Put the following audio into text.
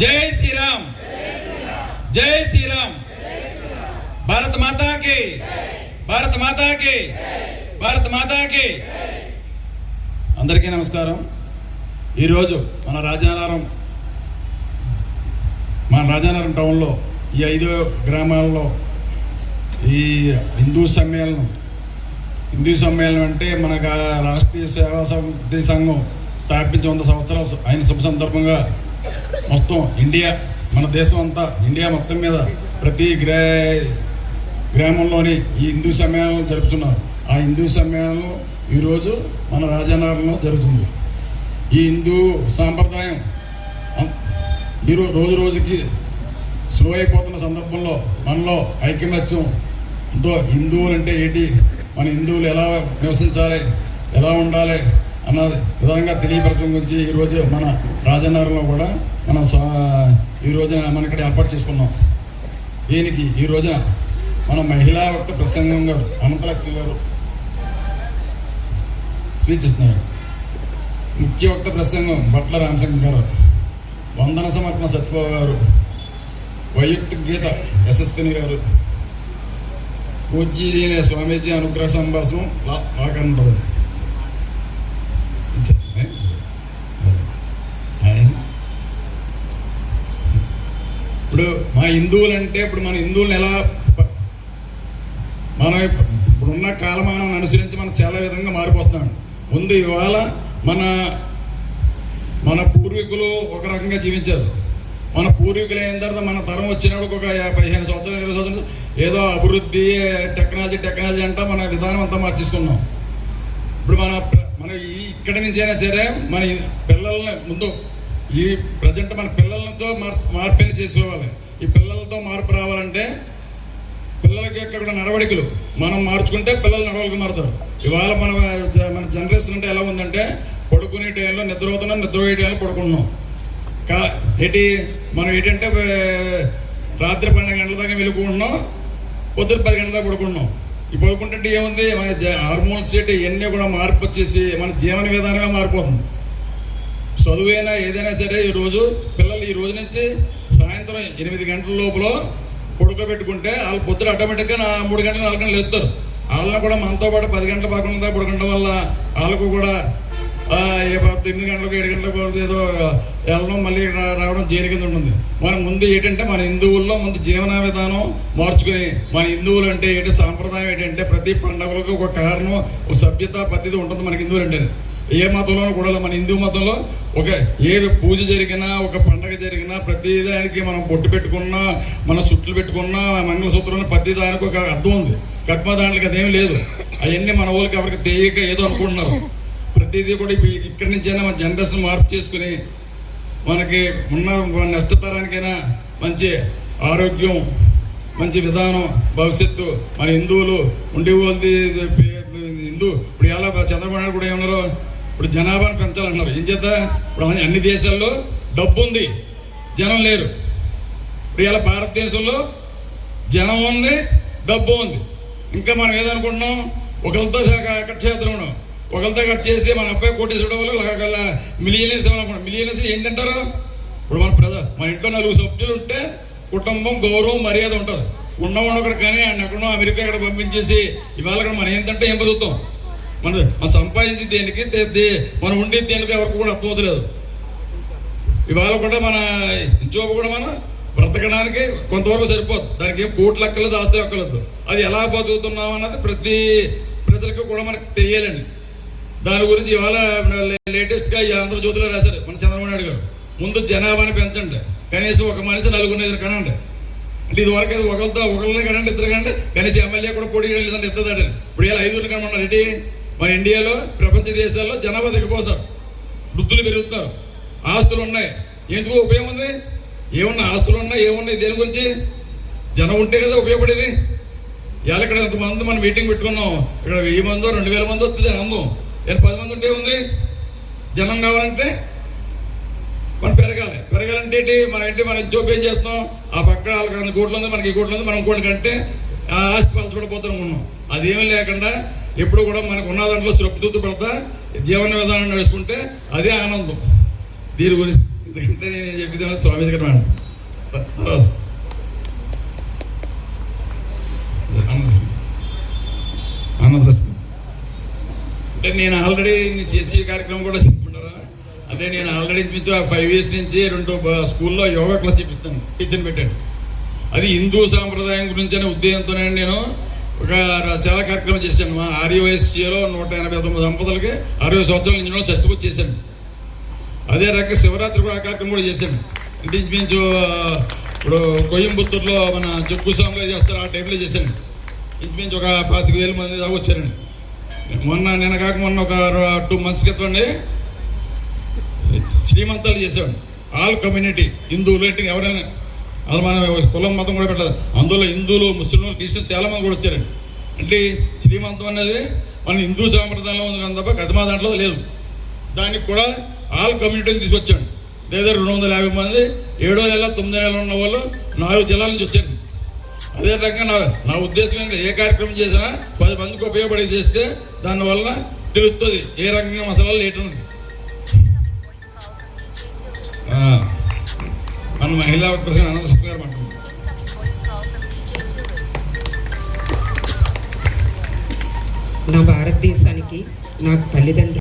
జై శ్రీరామ్. జై శ్రీరామ్. భారత్ మాతాకి. భారత్ మాతాకి. భారత్ మాతాకి. అందరికీ నమస్కారం. ఈరోజు మన రాజానగరం మన రాజానగరం టౌన్లో ఈ ఐదు గ్రామాల్లో ఈ హిందూ సమ్మేళనం. హిందూ సమ్మేళనం అంటే మన రాష్ట్రీయ సేవా సమితి సంఘం స్థాపించి వంద సంవత్సరాలు ఆయన శుభ సందర్భంగా మొత్తం ఇండియా మన దేశం అంతా ఇండియా మొత్తం మీద ప్రతి గ్రా గ్రామంలోని ఈ హిందూ సమ్మేళనం జరుపుతున్నారు. ఆ హిందూ సమ్మేళనం ఈరోజు మన రాజానగరంలో జరుగుతుంది. ఈ హిందూ సాంప్రదాయం అం- ఈరో రోజు రోజుకి స్లో అయిపోతున్న సందర్భంలో మనలో ఐకమత్యం. ఎంతో హిందువులు అంటే ఏంటి? మన హిందువులు ఎలా నివసించాలి? ఎలా ఉండాలి? అన్న విధంగా తెలియపరచడం గురించి ఈరోజు మన రాజన్నగరంలో కూడా మనం ఈ రోజున మన ఇక్కడ ఏర్పాటు చేసుకున్నాం. దీనికి ఈ రోజున మన మహిళా వక్త ప్రసంగం గారు అనంతలక్ష్మి గారు స్పీచ్ ఇస్తున్నారు. ముఖ్య వక్త ప్రసంగం బట్ల రామశంకర్ గారు వందన సమర్పణ సత్యబాబు గారు వైయక్తిక గీత యశస్విని గారు పూజ్యనే స్వామీజీ అనుగ్రహ సంభాషణం లాగా ఉంటుంది. ఇప్పుడు మా హిందువులు అంటే ఇప్పుడు మన హిందువులను ఎలా మనం ఇప్పుడున్న కాలమానం అనుసరించి మనం చాలా విధంగా మారిపోతున్నాం. ముందు ఇవాళ మన మన పూర్వీకులు ఒక రకంగా జీవించారు. మన పూర్వీకులు అయిన తర్వాత మన తరం వచ్చినప్పుడు ఒక పదిహేను సంవత్సరాలు ఇరవై సంవత్సరాలు ఏదో అభివృద్ధి టెక్నాలజీ టెక్నాలజీ అంటా మన విధానం అంతా మార్చేసుకున్నాం. ఇప్పుడు మన మన ఇక్కడి నుంచి అయినా సరే మన పిల్లల్ని ముందు ఈ ప్రజెంట్ మన పిల్లలతో మార్ మార్పిని చేసుకోవాలి? ఈ పిల్లలతో మార్పు రావాలంటే పిల్లలకి ఇక్కడ నడవడికలు మనం మార్చుకుంటే పిల్లలు నడవడికి మారుతారు. ఇవాళ మన మన జనరేషన్ అంటే ఎలా ఉందంటే పడుకునే టైంలో నిద్రపోతున్నాం నిద్రపోయే టైంలో పడుకుంటున్నాం. కా ఏంటి? మనం ఏంటంటే రాత్రి పన్నెండు గంటల దాకా వెళ్ళుకుంటున్నాం పొద్దున పది గంటల దాకా పడుకుంటున్నాం. ఇప్పుడు పడుకుంటుంటే ఏముంది? మన హార్మోన్స్ ఏంటి ఇవన్నీ కూడా మార్పు వచ్చేసి మన జీవన విధానమే మారిపోతుంది. చదువైనా ఏదైనా సరే ఈరోజు పిల్లలు ఈ రోజు నుంచి సాయంత్రం ఎనిమిది గంటల లోపల పడుకోబెట్టుకుంటే వాళ్ళు పొద్దున ఆటోమేటిక్గా నా మూడు గంటలు నాలుగు గంటలు ఎత్తారు వాళ్ళని కూడా మనతో పాటు పది గంటల పక్కన దాకా పడుకోవడం వల్ల వాళ్ళకు కూడా తొమ్మిది గంటలకు ఏడు గంటలకు ఏదో వెళ్ళడం మళ్ళీ రావడం జైలు కింద ఉంటుంది. మనం ముందు ఏంటంటే మన హిందువుల్లో ముందు జీవన విధానం మార్చుకొని మన హిందువులు అంటే ఏంటి సాంప్రదాయం ఏంటంటే ప్రతి పండుగలకు ఒక కారణం ఒక సభ్యత పద్ధతి ఉంటుంది మనకి హిందువులు అంటే ఏ మతంలోనూ కూడా మన హిందూ మతంలో ఒక ఏ పూజ జరిగినా ఒక పండగ జరిగినా ప్రతి దానికి మనం బొట్టు పెట్టుకున్నా మన చుట్లు పెట్టుకున్నా మంగళసూత్రం ప్రతి దానికి ఒక అర్థం ఉంది. కత్మ దాంట్లో అదేమీ లేదు. అవన్నీ మన వాళ్ళకి ఎవరికి తెలియక ఏదో అనుకుంటున్నారు. ప్రతిదీ కూడా ఇప్పుడు ఇక్కడి నుంచైనా మన జనరేషన్ మార్పు చేసుకుని మనకి ఉన్న నష్టతరానికైనా మంచి ఆరోగ్యం మంచి విధానం భవిష్యత్తు మన హిందువులు ఉండే వాళ్ళది హిందూ ఇప్పుడు ఎలా చంద్రబాబు కూడా ఏమన్నారు? ఇప్పుడు జనాభాను పెంచాలంటున్నారు. ఏం చేద్దా? ఇప్పుడు అన్ని- అన్ని దేశాల్లో డబ్బు ఉంది. జనం లేరు. ఇప్పుడు ఇలా భారతదేశంలో జనం ఉంది డబ్బు ఉంది. ఇంకా మనం ఏదనుకుంటున్నాం? ఒకరితో కట్ పొగలతో కట్ చేసి మన అబ్బాయి కోటేశ్వరం వల్ల మిలియనీస్ అనుకుంటాం మిలియనీస్ ఏంటంటారు ఇప్పుడు మన ప్రజ మన ఇంట్లో నలుగురు సభ్యులు ఉంటే కుటుంబం గౌరవం మర్యాద ఉంటుంది. ఉన్న ఒకటి కానీ ఆయన ఎక్కడో అమెరికా ఇక్కడ పంపించేసి ఇవాళ ఇక్కడ మనం ఏంటంటే ఏం బతుకుతాం? మన మనం సంపాదించి దేనికి మనం ఉండేది దేనికి ఎవరికి కూడా అర్థమవుతలేదు ఇవాళ కూడా మన ఇంచోపు కూడా మనం బ్రతకడానికి కొంతవరకు సరిపోదు. దానికి ఏం కోట్లు అక్కలేదు ఆస్తులు అక్కలేదు అది ఎలా బతుకుతున్నాం అన్నది ప్రతి ప్రజలకు కూడా మనకు తెలియాలండి. దాని గురించి ఇవాళ లేటెస్ట్గా ఈ ఆంధ్రజ్యోతిలో రాశారు మన చంద్రబాబు నాయుడు గారు. ముందు జనాభాని పెంచండి. కనీసం ఒక మనిషి నలుగురు ఎదురు కనండి. అంటే ఇది వరకు ఒకరితో ఒకరిని కనండి ఇద్దరు కనండి. కనీసం ఎమ్మెల్యే కూడా పోటీ లేదంటే ఎత్తదాడని ఇప్పుడు ఇలా ఐదుగురు కనమన్నారు. ఏంటి? మన ఇండియాలో ప్రపంచ దేశాల్లో జనాభా తగ్గిపోతారు. వృద్ధులు పెరుగుతారు. ఆస్తులు ఉన్నాయి. ఎందుకు ఉపయోగం ఉంది? ఏమన్నా ఆస్తులు ఉన్నాయి ఏమున్నాయి? దేని గురించి? జనం ఉంటే కదా ఉపయోగపడేది. ఎలా ఇక్కడ ఎంతమంది మనం మీటింగ్ పెట్టుకున్నాం. ఇక్కడ వెయ్యి మందో రెండు వేల మంది వస్తుంది అందం నేను పది మంది ఉంటే ఉంది. జనం కావాలంటే మనం పెరగాలి. పెరగాలంటే మన ఏంటి మనం జోబ్ ఏం ఆ పక్కన వాళ్ళకి అంత కోట్లు ఉంది మనకి ఈ కోట్లు ఉంది మనం ఇంకోటి కంటే ఆ ఆస్తి పలచబడిపోతాం ఉన్నాం. అదేమీ లేకుండా ఎప్పుడు కూడా మనకు ఉన్న దాంట్లో తృప్తి పడతా జీవన విధానం నడుచుకుంటే అదే ఆనందం. దీని గురించి ఎందుకంటే నేను చెప్పింది? స్వామి దగ్గర అంటే నేను ఆల్రెడీ చేసే కార్యక్రమం కూడా చెప్పుకుంటారా? అంటే నేను ఆల్రెడీ నుంచి ఫైవ్ ఇయర్స్ నుంచి రెండు స్కూల్లో యోగా క్లాస్ చెప్పిస్తాను టీచర్ పెట్టాను. అది హిందూ సాంప్రదాయం గురించి అనే ఉద్దేశంతోనే నేను ఒక చాలా కార్యక్రమం చేశాను. మా ఆర్యోఎస్సీలో నూట ఎనభై తొమ్మిది దంపతులకి అరవై సంవత్సరాల నుంచి చర్చ పూజ చేశాను. అదే రక శివరాత్రి కూడా ఆ కార్యక్రమం కూడా చేశాను. అంటే ఇంచుమించు ఇప్పుడు కోయంబత్తూరులో మన జగ్గు స్వామిగా చేస్తారు ఆ టైంలో చేశాను. ఇంచుమించు ఒక పాతిక వేల మంది దాకా వచ్చారండి. మొన్న నిన్న కాక మొన్న ఒక టూ మంత్స్ క్రితం శ్రీమంతాలు చేసాడు ఆల్ కమ్యూనిటీ హిందువులు అంటే ఎవరైనా అది మనం కులం మతం కూడా పెట్టదు అందులో హిందువులు ముస్లింలు క్రిస్టియన్స్ చాలా మంది కూడా వచ్చారండి. అంటే శ్రీమంతం అనేది మన హిందూ సాంప్రదాయంలో ఉంది కానీ తప్ప గతమా దాంట్లో లేదు. దానికి కూడా ఆల్ కమ్యూనిటీని తీసుకొచ్చాడు. లేదా రెండు వందల యాభై మంది ఏడో నెల తొమ్మిదో నెల ఉన్న వాళ్ళు నాలుగు జిల్లాల నుంచి వచ్చారు అదే రకంగా నా ఉద్దేశం ఏంటంటే ఏ కార్యక్రమం చేసినా పది మందికి ఉపయోగపడే చేస్తే దానివల్ల తెలుస్తుంది ఏ రకంగా మసాలాలు లేటం మన మహిళా ప్రసంగ అనంత గారు మాట్లాడుతున్నారు నా భారతదేశానికి నాకు తల్లిదండ్రులు